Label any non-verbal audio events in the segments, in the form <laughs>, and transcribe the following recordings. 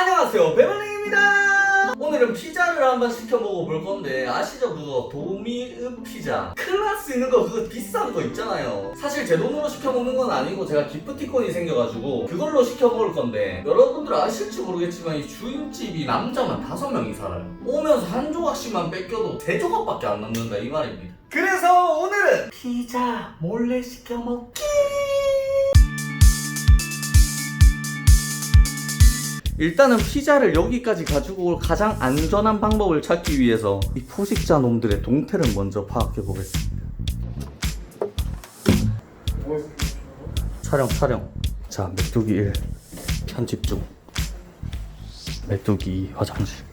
안녕하세요 배멀랭입니다. 오늘은 피자를 한번 시켜 먹어볼 건데 아시죠? 그거 도미읍 피자. 클라스 있는 거 그거 비싼 거 있잖아요. 사실 제 돈으로 시켜 먹는 건 아니고 제가 기프티콘이 생겨가지고 그걸로 시켜 먹을 건데 여러분들 아실지 모르겠지만 이 주인집이 남자만 다섯 명이 살아요. 오면서 한 조각씩만 뺏겨도 세 조각밖에 안 남는다 이 말입니다. 그래서 오늘은 피자 몰래 시켜 먹기 일단은 피자를 여기까지 가지고 올 가장 안전한 방법을 찾기 위해서 이 포식자 놈들의 동태를 먼저 파악해 보겠습니다. 촬영 촬영. 자 메뚜기 1 편집 중. 메뚜기 2 화장실.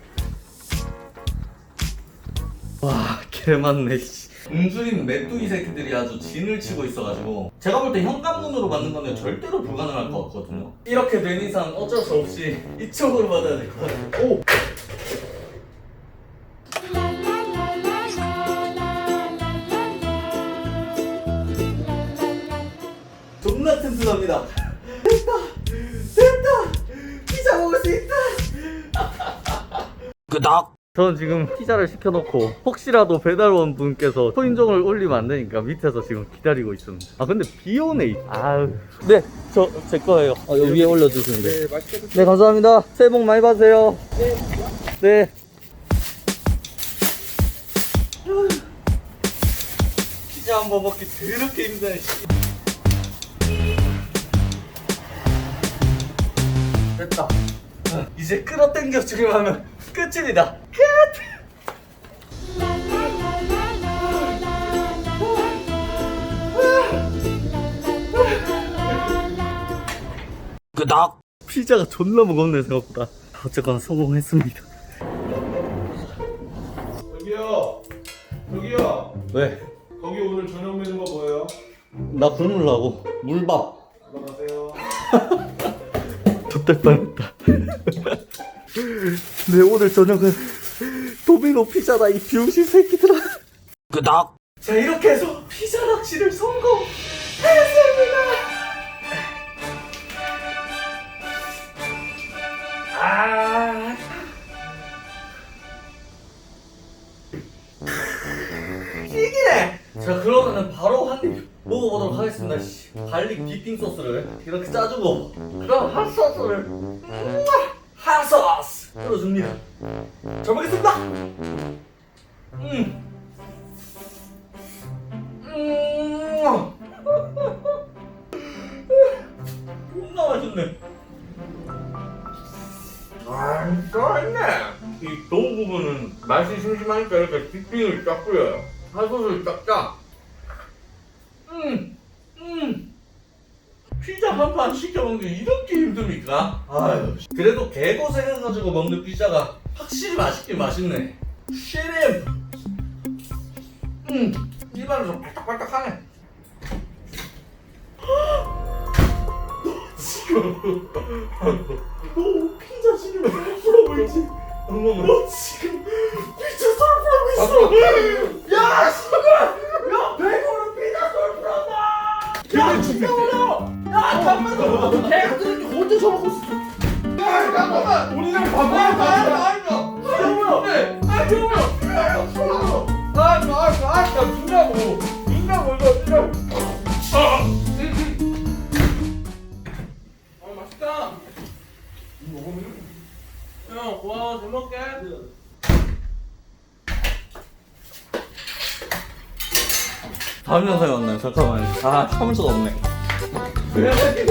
와 개많네 씨. 웅준이는 메뚜기 새끼들이 아주 진을 치고 있어가지고 제가 볼 때 현관문으로 받는 거는 절대로 불가능할 것 같거든요 이렇게 된 이상 어쩔 수 없이 이쪽으로 받아야 될 것 같아요 오! 존나 튼튼합니다 됐다! 됐다! 피자 먹을 수 있다! <laughs> 끄덕! 저는 지금 피자를 시켜놓고 혹시라도 배달원 분께서 초인종을 올리면 안 되니까 밑에서 지금 기다리고 있습니다. 아 근데 비 오네. 아유. 네, 저 제 거예요. 아, 여기 위에 올려주시면 돼요. 네, 맛있게 드세요. 네, 감사합니다. 새해 복 많이 받으세요. 네. 피자 한 번 먹기 더럽게 힘드네. 씨. 됐다. 이제 끌어당겨 주기만 하면 끝입니다. 끝! 끄덕! 피자가 존나 무겁네 생각보다. 어쨌거나 성공했습니다. 저기요. 저기요. 왜? 거기 오늘 저녁 메뉴가 뭐예요? 나 굶으려고 물밥. 들어가세요. 좆될 뻔했다. 네 오늘 저녁은 도미노 피자다 이 비용신 새끼들아. 끄덕. 자 이렇게 해서 피자 낚시를 성공했습니다. 아. 이기네. 자 그러면은 바로 한입 먹어보도록 하겠습니다. 씨. 갈릭 디핑 소스를 이렇게 짜주고 그럼 핫 소스를 우와! 핫소스 뿌려줍니다. 잘 먹겠습니다. 음. 음. <laughs> 존나 맛있네. 아, 맛있네. 이동 부분은 맛이 심심하니까 이렇게 디핑을 쫙 뿌려요. 핫소스를 쫙쫙. 음, 음. 피자 한 판 시켜 먹는 게 이렇게 힘듭니까? 아유, 그래도 개고생해가지고 먹는 피자가 확실히 맛있긴 맛있네. 시림. 음, 입안에서 빨딱빨딱하네. <gasps> 지금 너 <laughs> 피자 지금 있지? 너 지금 잠깐만! 잠깐만! 다음 영상에 만나요. 잠깐만요. 아, 참을 수가 없네. やだけ